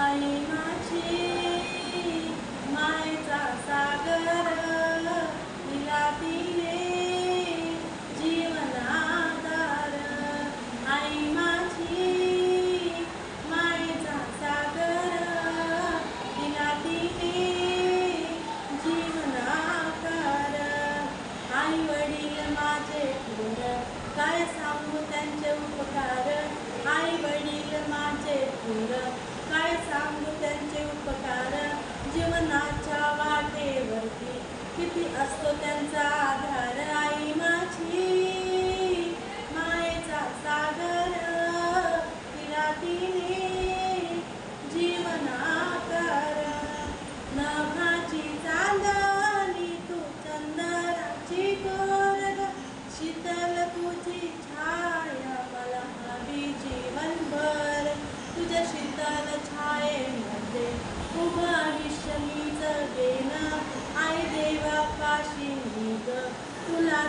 आई माझी मायेचा सागर दिला तिने जीवन आधार आई माझी मायेचा सागर दिला तिने जीवन आई वडील माझे काय सांगू त्यांचे उपकार आई वडील माझे थोर काय सांगू त्यांचे उपकार जीवनाच्या वाटेवरती किती असतो त्यांचा आधार आई माझी. मायेचा सागर तिला तिने जीवन आकार नभाची चांदणी तू चंदराची कोरग शीतल तुझी छाया मला हवी जीवनभर. तुझ्या शीतल छाये sugar,